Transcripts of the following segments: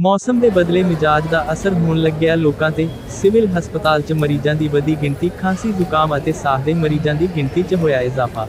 ਮੌਸਮ ਦੇ ਬਦਲੇ ਮਿਜਾਜ ਦਾ ਅਸਰ ਹੋਣ ਲੱਗਿਆ। ਲੋਕਾਂ ਤੇ ਸਿਵਲ ਹਸਪਤਾਲ 'ਚ ਮਰੀਜ਼ਾਂ ਦੀ ਵਧੀ ਗਿਣਤੀ, ਖਾਂਸੀ, ਜ਼ੁਕਾਮ ਅਤੇ ਸਾਹ ਦੇ ਮਰੀਜ਼ਾਂ ਦੀ ਗਿਣਤੀ 'ਚ ਹੋਇਆ ਇਜ਼ਾਫਾ।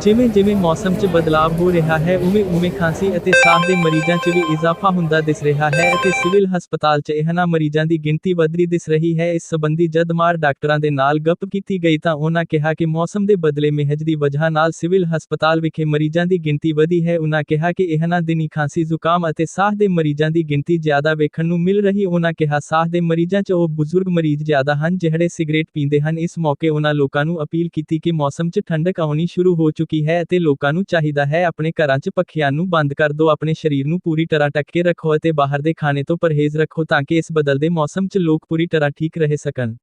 ਜਿਵੇਂ ਜਿਵੇਂ ਮੌਸਮ 'ਚ ਬਦਲਾਅ ਹੋ ਰਿਹਾ ਹੈ, ਉਵੇਂ ਉਵੇਂ ਖਾਂਸੀ ਅਤੇ ਸਾਹ ਦੇ ਮਰੀਜ਼ਾਂ 'ਚ ਵੀ ਇਜ਼ਾਫਾ ਹੁੰਦਾ ਦਿਸ ਰਿਹਾ ਹੈ ਅਤੇ ਸਿਵਲ ਹਸਪਤਾਲ 'ਚ ਇਹਨਾਂ ਮਰੀਜ਼ਾਂ ਦੀ ਗਿਣਤੀ ਵਧਦੀ ਦਿਸ ਰਹੀ ਹੈ। ਇਸ ਸੰਬੰਧੀ ਜਦ ਮਾਰ ਡਾਕਟਰਾਂ ਦੇ ਨਾਲ ਗੱਪ ਕੀਤੀ ਗਈ ਤਾਂ ਉਹਨਾਂ ਕਿਹਾ ਕਿ ਮੌਸਮ ਦੇ ਬਦਲੇ ਮਹਿਜ ਦੀ ਵਜ੍ਹਾ ਨਾਲ ਸਿਵਲ ਹਸਪਤਾਲ ਵਿਖੇ ਮਰੀਜ਼ਾਂ ਦੀ ਗਿਣਤੀ ਵਧੀ ਹੈ। ਉਹਨਾਂ ਕਿਹਾ ਕਿ ਇਹਨਾਂ ਦਿਨੀ ਖਾਂਸੀ ਜ਼ੁਕਾਮ ਅਤੇ ਸਾਹ ਦੇ ਮਰੀਜ਼ਾਂ ਦੀ ਗਿਣਤੀ ਜ਼ਿਆਦਾ ਵੇਖਣ ਨੂੰ ਮਿਲ ਰਹੀ। ਉਹਨਾਂ ਕਿਹਾ ਸਾਹ ਦੇ ਮਰੀਜ਼ਾਂ 'ਚ ਉਹ ਬਜ਼ੁਰਗ ਮਰੀਜ਼ ਜ਼ਿਆਦਾ ਹਨ ਜਿਹੜੇ ਸਿਗਰਟ ਪੀਂਦੇ ਹਨ। ਇਸ ਮੌਕੇ ਉਹਨਾਂ ਲੋਕਾਂ ਨੂੰ ਅਪੀਲ ਕੀਤੀ ਕਿ ਮੌਸਮ 'ਚ ਠੰਡਕ ਆਉਣੀ ਸ਼ੁਰੂ ਹੋ ਚੁੱਕੀ ਹੈ ਅਤੇ ਲੋਕਾਂ ਨੂੰ ਚਾਹੀਦਾ ਹੈ ਆਪਣੇ ਘਰਾਂ 'ਚ ਪੱਖਿਆਂ ਨੂੰ ਬੰਦ ਕਰ ਦਿਓ, ਆਪਣੇ ਸਰੀਰ ਨੂੰ ਪੂਰੀ ਤਰ੍ਹਾਂ ਢੱਕ ਕੇ ਰੱਖੋ ਅਤੇ ਬਾਹਰ ਦੇ ਖਾਣੇ ਤੋਂ ਪਰਹੇਜ਼ ਰੱਖੋ ਤਾਂ ਕਿ ਇਸ ਬਦਲਦੇ ਮੌਸਮ 'ਚ ਲੋਕ ਪੂਰੀ ਤਰ੍ਹਾਂ ਠੀਕ ਰਹਿ ਸਕਣ।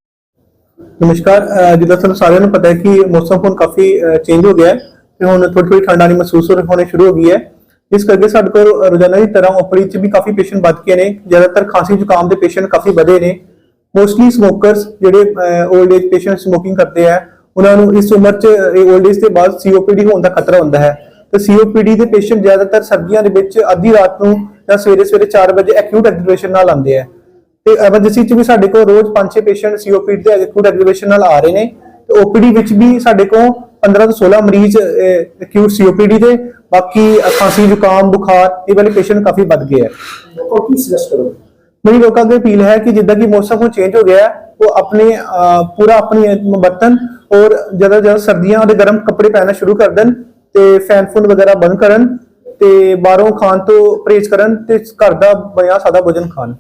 ਨਮਸਕਾਰ ਅਹ ਜਿੱਦਾਂ ਤੁਹਾਨੂੰ ਸਾਰਿਆਂ ਨੂੰ ਪਤਾ ਹੈ ਕਿ ਮੌਸਮ ਹੁਣ ਕਾਫੀ ਚੇਂਜ ਹੋ ਗਿਆ ਹੈ ਤੇ ਹੁਣ ਥੋੜੀ ਥੋੜੀ ਠੰਡ ਆਣੀ ਮਹਿਸੂਸ ਹੋ- ਹੋਣੀ ਸ਼ੁਰੂ ਹੋ ਗਈ ਹੈ। ਇਸ ਕਰਕੇ ਸਾਡੇ ਕੋਲ ਰੋਜ਼ਾਨਾ ਦੀ ਤਰ੍ਹਾਂ ਓਪੀਡੀ ਚ ਵੀ ਕਾਫੀ ਪੇਸ਼ੈਂਟ ਵੱਧ ਗਏ ਨੇ, ਜ਼ਿਆਦਾਤਰ ਖਾਂਸੀ ਜ਼ੁਕਾਮ ਦੇ ਪੇਸ਼ੈਂਟ ਕਾਫੀ ਵਧੇ ਨੇ। ਮੋਸਟਲੀ ਸਮੋਕਰਸ ਜਿਹੜੇ 올ਡ ਏਜ ਪੇਸ਼ੈਂਟ ਸਮੋਕਿੰਗ ਕਰਦੇ ਆ ਉਹਨਾਂ ਨੂੰ ਇਸ ਉਮਰ ਚ 올ਡ ਏਜ ਦੇ ਬਾਅਦ ਸੀਓਪੀਡੀ ਹੋਣ ਦਾ ਖਤਰਾ ਹੁੰਦਾ ਹੈ। ਤੇ ਸੀਓਪੀਡੀ ਦੇ ਪੇਸ਼ੈਂਟ ਜ਼ਿਆਦਾਤਰ ਸਰਦੀਆਂ ਦੇ ਵਿੱਚ ਅੱਧੀ ਰਾਤ ਨੂੰ ਜਾਂ ਸਵੇਰੇ ਸਵੇਰੇ 4 ਵਜੇ ਐਕਿਊਟ ਐਗਰੀਵੇਸ਼ਨ ਨਾਲ ਆਉਂਦੇ ਆ। ਤੇ ਐਮਰਜੈਂਸੀ ਚ ਵੀ ਸਾਡੇ ਕੋਲ ਰੋਜ਼ 5-6 ਪੇਸ਼ੈਂਟ ਸੀਓਪੀਡੀ ਦੇ ਅਕਿਊਟ ਐਗਰੀਵੇਸ਼ਨ ਨਾਲ ਆ ਰਹੇ ਨੇ। ਤੇ ਓਪੀਡੀ ਵਿੱਚ ਵੀ ਸਾਡੇ ਕੋਲ 15 ਤੋਂ 16 ਮਰੀਜ਼ ਅਕਿਊਟ ਸੀਓਪੀਡੀ ਦੇ ਬਾਕੀ ਖਾਂਸੀ ਜ਼ੁਕਾਮ ਬੁਖਾਰ ਇਹ ਵਾਲੇ ਪੇਸ਼ੈਂਟ ਕਾਫੀ ਵੱਧ ਗਏ ਹੈ ਲੋਕਾਂ ਕੀ ਸੁਜੈਸਟ ਕਰੋ ਮੇਰੀ ਲੋਕਾਂ ਅੱਗੇ ਅਪੀਲ ਹੈ ਕਿ ਜਿੱਦਾਂ ਕਿ ਮੌਸਮ ਹੁਣ ਚੇਂਜ ਹੋ ਗਿਆ ਹੈ ਉਹ ਆਪਣੇ ਅ, ਪੂਰਾ ਆਪਣੀ ਬਰਤਨ ਔਰ ਜ਼ਿਆਦਾ ਜ਼ਿਆਦਾ ਸਰਦੀਆਂ ਦੇ ਗਰਮ ਕੱਪੜੇ ਪਹਿਨਣਾ ਸ਼ੁਰੂ ਕਰ ਦੇਣ ਤੇ ਫੈਨ ਫੂਨ ਵਗੈਰਾ ਬੰਦ ਕਰਨ ਤੇ ਬਾਹਰੋਂ ਖਾਣ ਤੋਂ ਪਰਹੇਜ਼ ਕਰਨ ਤੇ ਘਰ ਦਾ ਬਣਿਆ ਸਾਦਾ ਭੋਜਨ ਖਾਣ।